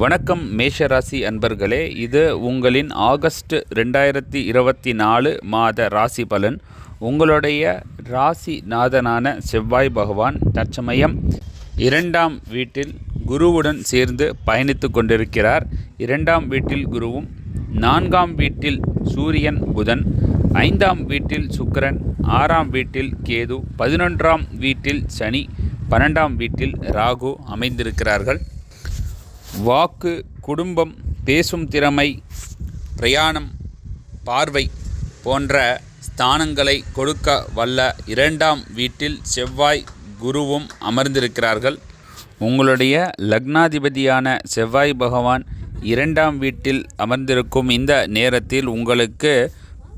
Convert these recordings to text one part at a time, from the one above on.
வணக்கம் மேஷராசி அன்பர்களே. இது உங்களின் ஆகஸ்ட் ரெண்டாயிரத்தி இருபத்தி நாலு மாத ராசி பலன். உங்களுடைய ராசி நாதனான செவ்வாய் பகவான் தற்சமயம் இரண்டாம் வீட்டில் குருவுடன் சேர்ந்து பயணித்து கொண்டிருக்கிறார். இரண்டாம் வீட்டில் குருவும் நான்காம் வீட்டில் சூரியன் புதன் ஐந்தாம் வீட்டில் சுக்கிரன் ஆறாம் வீட்டில் கேது பதினொன்றாம் வீட்டில் சனி பன்னெண்டாம் வீட்டில் ராகு அமைந்திருக்கிறார்கள். வாக்கு குடும்பம் பேசும் திறமை பிரயாணம் பார்வை போன்ற ஸ்தானங்களை கொடுக்க வல்ல இரண்டாம் வீட்டில் செவ்வாய் குருவும் அமர்ந்திருக்கிறார்கள். உங்களுடைய லக்னாதிபதியான செவ்வாய் பகவான் இரண்டாம் வீட்டில் அமர்ந்திருக்கும் இந்த நேரத்தில் உங்களுக்கு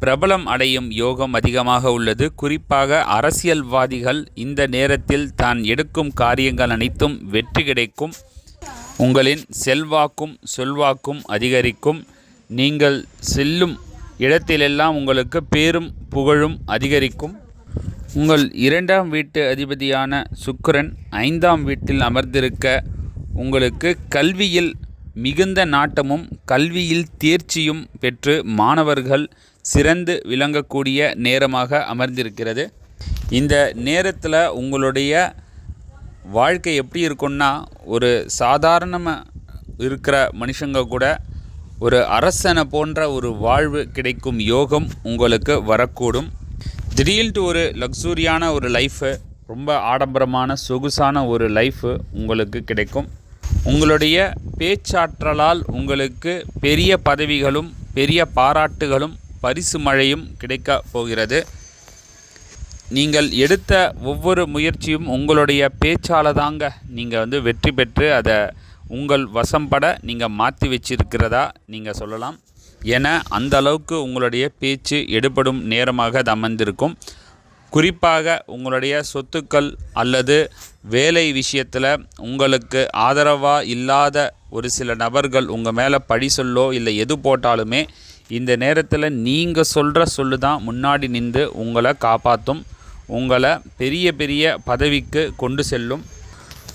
பிரபலம் அடையும் யோகம் அதிகமாக உள்ளது. குறிப்பாக அரசியல்வாதிகள் இந்த நேரத்தில் தான் எடுக்கும் காரியங்கள் அனைத்தும் வெற்றி கிடைக்கும். உங்களின் செல்வாக்கும் சொல்வாக்கும் அதிகரிக்கும். நீங்கள் செல்லும் இடத்திலெல்லாம் உங்களுக்கு பேரும் புகழும் அதிகரிக்கும். உங்கள் இரண்டாம் வீட்டு அதிபதியான சுக்கரன் ஐந்தாம் வீட்டில் அமர்ந்திருக்க உங்களுக்கு கல்வியில் மிகுந்த நாட்டமும் கல்வியில் தேர்ச்சியும் பெற்று மாணவர்கள் சிறந்து விளங்கக்கூடிய நேரமாக அமர்ந்திருக்கிறது. இந்த நேரத்தில் உங்களுடைய வாழ்க்கை எப்படி இருக்கும்னா ஒரு சாதாரணமாக இருக்கிற மனுஷங்க கூட ஒரு அரசனை போன்ற ஒரு வாழ்வு கிடைக்கும் யோகம் உங்களுக்கு வரக்கூடும். திடீர்னு ஒரு லக்ஸூரியான ஒரு லைஃபு ரொம்ப ஆடம்பரமான சொகுசான ஒரு லைஃபு உங்களுக்கு கிடைக்கும். உங்களுடைய பேச்சாற்றலால் உங்களுக்கு பெரிய பதவிகளும் பெரிய பாராட்டுகளும் பரிசு மழையும் கிடைக்க போகிறது. நீங்கள் எடுத்த ஒவ்வொரு முயற்சியும் உங்களுடைய பேச்சால் தாங்க நீங்கள் வந்து வெற்றி பெற்று அதை உங்கள் வசம்பட நீங்கள் மாற்றி வச்சிருக்கிறதா நீங்கள் சொல்லலாம். என அந்த அளவுக்கு உங்களுடைய பேச்சு எடுபடும் நேரமாக அது அமர்ந்திருக்கும். குறிப்பாக உங்களுடைய சொத்துக்கள் அல்லது வேலை விஷயத்தில் உங்களுக்கு ஆதரவாக இல்லாத ஒரு சில நபர்கள் உங்கள் மேலே பழி சொல்லோ இல்லை எது போட்டாலுமே இந்த நேரத்தில் நீங்கள் சொல்கிற சொல்லு தான் முன்னாடி நின்று உங்களை காப்பாற்றும் உங்களை பெரிய பெரிய பதவிக்கு கொண்டு செல்லும்.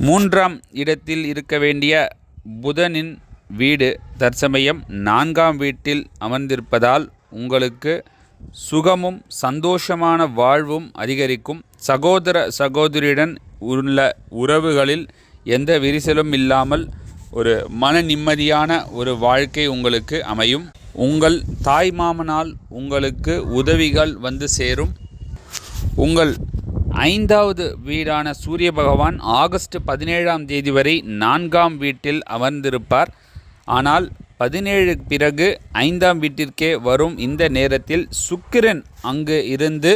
மூன்றாம் இடத்தில் இருக்க வேண்டிய புதனின் வீடு தற்சமயம் நான்காம் வீட்டில் அமர்ந்திருப்பதால் உங்களுக்கு சுகமும் சந்தோஷமான வாழ்வும் அதிகரிக்கும். சகோதர சகோதரியுடன் உள்ள உறவுகளில் எந்த விரிசலும் இல்லாமல் ஒரு மன நிம்மதியான ஒரு வாழ்க்கை உங்களுக்கு அமையும். உங்கள் தாய் மாமனால் உங்களுக்கு உதவிகள் வந்து சேரும். உங்கள் ஐந்தாவது வீடான சூரிய பகவான் ஆகஸ்ட் பதினேழாம் தேதி வரை நான்காம் வீட்டில் அமர்ந்திருப்பார். ஆனால் பதினேழு பிறகு ஐந்தாம் வீட்டிற்கே வரும் இந்த நேரத்தில் சுக்கிரன் அங்கு இருந்து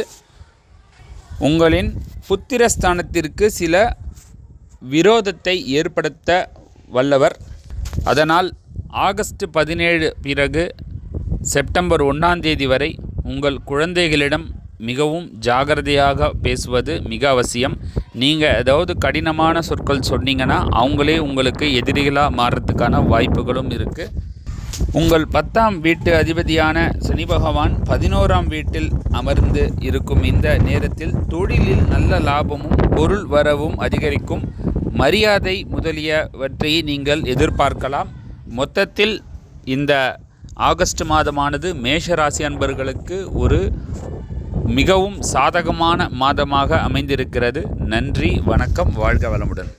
உங்களின் புத்திரஸ்தானத்திற்கு சில விரோதத்தை ஏற்படுத்த வல்லவர். அதனால் ஆகஸ்ட் பதினேழு பிறகு செப்டம்பர் ஒன்றாம் தேதி வரை உங்கள் குழந்தைகளிடம் மிகவும் ஜாகிரதையாக பேசுவது மிக அவசியம். நீங்கள் ஏதாவது கடினமான சொற்கள் சொன்னீங்கன்னா அவங்களே உங்களுக்கு எதிரிகளாக மாறுறதுக்கான வாய்ப்புகளும் இருக்குது உங்கள் பத்தாம் வீட்டு அதிபதியான சனி பகவான் பதினோராம் வீட்டில் அமர்ந்து இருக்கும் இந்த நேரத்தில் தொழிலில் நல்ல லாபமும் பொருள் வரவும் அதிகரிக்கும். மரியாதை முதலியவற்றை நீங்கள் எதிர்பார்க்கலாம். மொத்தத்தில் இந்த ஆகஸ்ட் மாதமானது மேஷ ராசி அன்பர்களுக்கு ஒரு மிகவும் சாதகமான மாதமாக அமைந்திருக்கிறது. நன்றி வணக்கம் வாழ்க வளமுடன்.